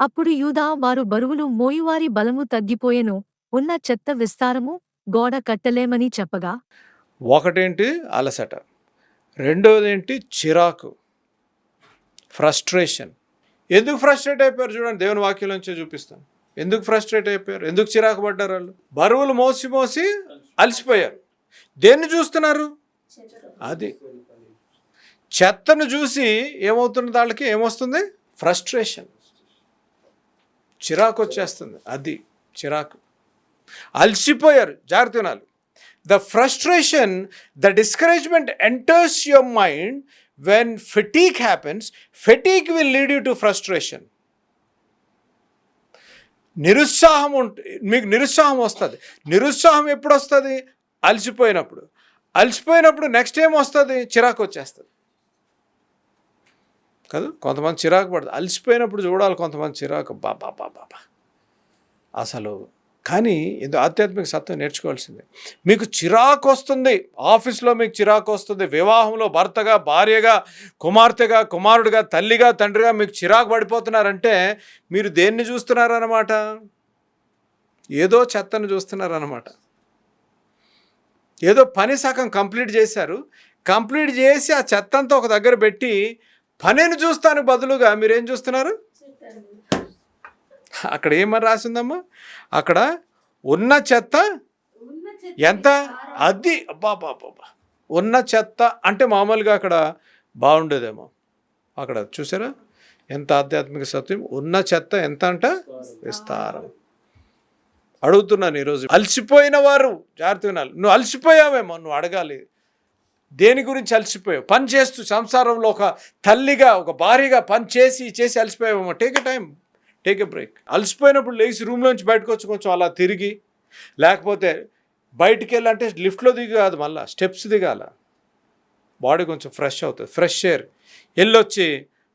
అప్పుడు యూదా వారు బరువులు మోయువారి బలము తగ్గిపోయెను. ఉన్న చెత్త విస్తారము గోడ కట్టలేమని చెప్పగా ఒకటేంటి? అలసట. రెండోదేంటి? చిరాకు. ఫ్రస్ట్రేషన్. ఎందుకు ఫ్రస్ట్రేట్ అయిపోయారు చూడండి దేవుని వాక్యంలోంచే చూపిస్తాను. ఎందుకు ఫ్రస్ట్రేట్ అయిపోయారు? ఎందుకు చిరాకు పడ్డారు వాళ్ళు? బరువులు మోసి మోసి అలసిపోయారు. దేన్ని చూస్తున్నారు? అది. చెత్తను చూసి ఏమవుతున్న వాళ్ళకి? ఏమొస్తుంది? ఫ్రస్ట్రేషన్. చిరాకు వచ్చేస్తుంది అది చిరాకు. అలసిపోయారు జాగ్రత్త వినాలి the frustration the discouragement enters your mind when fatigue happens fatigue will lead you to frustration నిరుత్సాహం ఉంట మీకు నిరుత్సాహం వస్తుంది. నిరుత్సాహం ఎప్పుడు వస్తుంది అలసిపోయినప్పుడు. అలసిపోయినప్పుడు నెక్స్ట్ ఏం వస్తుంది? చిరాకు వచ్చేస్తుంది కదా? కొంతమంది చిరాకు పడుతుంది అలసిపోయినప్పుడు చూడాలి కొంతమంది చిరాకు. బాబా బాబా అసలు కానీ ఏదో ఆధ్యాత్మిక సత్వం నేర్చుకోవాల్సిందే. మీకు చిరాకు వస్తుంది. ఆఫీస్లో మీకు చిరాకు వస్తుంది. వివాహంలో భర్తగా భార్యగా కుమార్తెగా కుమారుడిగా తల్లిగా తండ్రిగా మీకు చిరాకు పడిపోతున్నారంటే మీరు దేన్ని చూస్తున్నారన్నమాట? ఏదో చెత్తను చూస్తున్నారన్నమాట. ఏదో పని సగం కంప్లీట్ చేశారు. కంప్లీట్ చేసి ఆ చెత్త అంతా ఒక దగ్గర పెట్టి పనిని చూస్తాను బదులుగా మీరేం చూస్తున్నారు? అక్కడ ఏమని రాసిందమ్మా? అక్కడ ఉన్న చెత్త ఎంత? అది. అబ్బా బాబా ఉన్న చెత్త అంటే మామూలుగా అక్కడ బాగుండేదేమో. అక్కడ చూసారా? ఎంత ఆధ్యాత్మిక సత్యం? ఉన్న చెత్త ఎంత అంట? విస్తారం. అడుగుతున్నాను ఈరోజు. అలసిపోయిన వారు. జాగ్రత్త వినాలి. నువ్వు అలసిపోయావేమో నువ్వు అడగాలి. దేని గురించి అలసిపోయావు? పని చేస్తూ సంసారంలో ఒక తల్లిగా ఒక భార్యగా పని చేసి చేసి అలసిపోయావేమో? Take a time take a break అలసిపోయినప్పుడు లేచి రూమ్లోంచి బయటకు వచ్చి కొంచెం అలా తిరిగి లేకపోతే బయటికి వెళ్ళాలంటే లిఫ్ట్లో దిగి కాదు మళ్ళీ స్టెప్స్ దిగాల. బాడీ కొంచెం ఫ్రెష్ అవుతుంది. ఫ్రెష్ ఎయిర్ వెళ్ళొచ్చి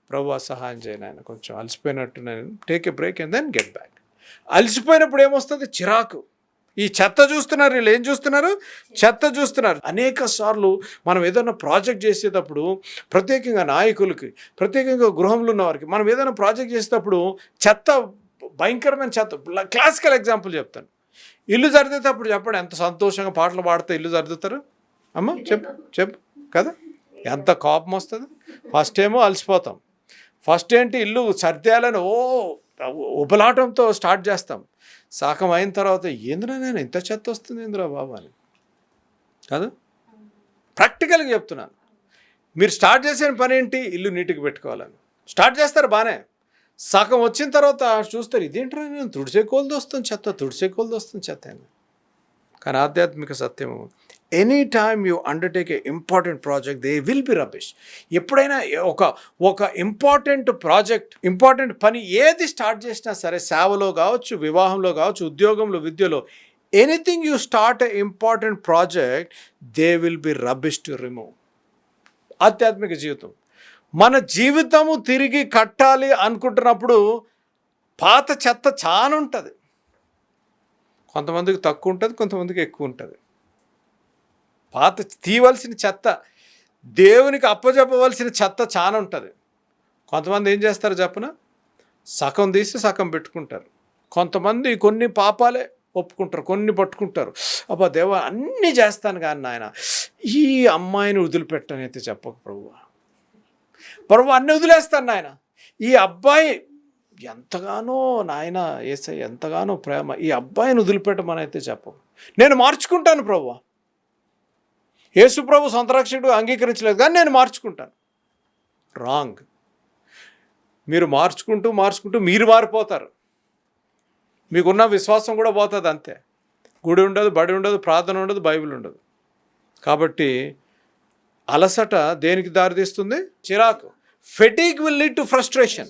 ప్రభు సహాయం చేయను ఆయన కొంచెం అలసిపోయినట్టు నేను take a break and then get back అలసిపోయినప్పుడు ఏమొస్తుంది? చిరాకు. ఈ చెత్త చూస్తున్నారు వీళ్ళు ఏం చూస్తున్నారు? చెత్త చూస్తున్నారు. అనేక సార్లు మనం ఏదైనా ప్రాజెక్ట్ చేసేటప్పుడు ప్రత్యేకంగా నాయకులకి ప్రత్యేకంగా గృహంలో ఉన్న వారికి మనం ఏదైనా ప్రాజెక్ట్ చేసేటప్పుడు చెత్త భయంకరమైన చెత్త క్లాసికల్ ఎగ్జాంపుల్ చెప్తాను. ఇల్లు సర్దేటప్పుడు చెప్పండి ఎంత సంతోషంగా పాటలు పాడితే ఇల్లు సర్దుతారు? అమ్మ చెప్పు చెప్పు కదా? ఎంత కోపం వస్తుంది? ఫస్ట్ ఏమో అలసిపోతాం. ఫస్ట్ ఏంటి? ఇల్లు సర్దేయాలని ఓ ఉబలాటంతో స్టార్ట్ చేస్తాం. సాకం అయిన తర్వాత ఏంద్రా నేను ఇంత చెత్త వస్తుంది ఏంద్రా బాబు అని. కాదు? ప్రాక్టికల్గా చెప్తున్నాను. మీరు స్టార్ట్ చేసిన పని ఏంటి? ఇల్లు నీట్గా పెట్టుకోవాలని. స్టార్ట్ చేస్తారు బాగానే సగం వచ్చిన తర్వాత చూస్తారు ఇదేంట్రా నేను తుడిసే కోల్ది వస్తుంది చెత్త తుడిసే కోల్ది చెత్త అని. కానీ ఆధ్యాత్మిక సత్యము. Any time you undertake a important project they will be rubbish ఎప్పుడైనా ఒక ఒక ఇంపార్టెంట్ ప్రాజెక్ట్ ఇంపార్టెంట్ పని ఏది స్టార్ట్ చేసినా సరే సేవలో కావచ్చు వివాహంలో కావచ్చు ఉద్యోగంలో విద్యలో anything you start a important project they will be rubbish to remove ఆధ్యాత్మిక జీవితం. మన జీవితము తిరిగి కట్టాలి అనుకుంటున్నప్పుడు పాత చెత్త చాలా ఉంటుంది కొంతమందికి తక్కువ ఉంటుంది కొంతమందికి ఎక్కువ ఉంటుంది. పాత తీయవలసిన చెత్త దేవునికి అప్పజెప్పవలసిన చెత్త చాలా ఉంటుంది. కొంతమంది ఏం చేస్తారు చెప్పన సగం తీసి సగం పెట్టుకుంటారు. కొంతమంది కొన్ని పాపాలే ఒప్పుకుంటారు కొన్ని పట్టుకుంటారు. అబ్బా దేవ అన్నీ చేస్తాను కానీ నాయన ఈ అమ్మాయిని వదిలిపెట్టనైతే చెప్పకు ప్రభు ప్రభు అన్నీ వదిలేస్తాను నాయన. ఈ అబ్బాయి ఎంతగానో నాయన ఏసై ఎంతగానో ప్రేమ. ఈ అబ్బాయిని వదిలిపెట్టమని అయితే నేను మార్చుకుంటాను ప్రభు. యేసు ప్రభు సొంత రక్షకుడు అంగీకరించలేదు కానీ నేను మార్చుకుంటాను. రాంగ్. మీరు మార్చుకుంటూ మార్చుకుంటూ మీరు మారిపోతారు. మీకున్న విశ్వాసం కూడా పోతుంది అంతే. గుడి ఉండదు బడి ఉండదు ప్రార్థన ఉండదు బైబిల్ ఉండదు. కాబట్టి అలసట దేనికి దారితీస్తుంది? చిరాకు. Fatigue will lead to frustration.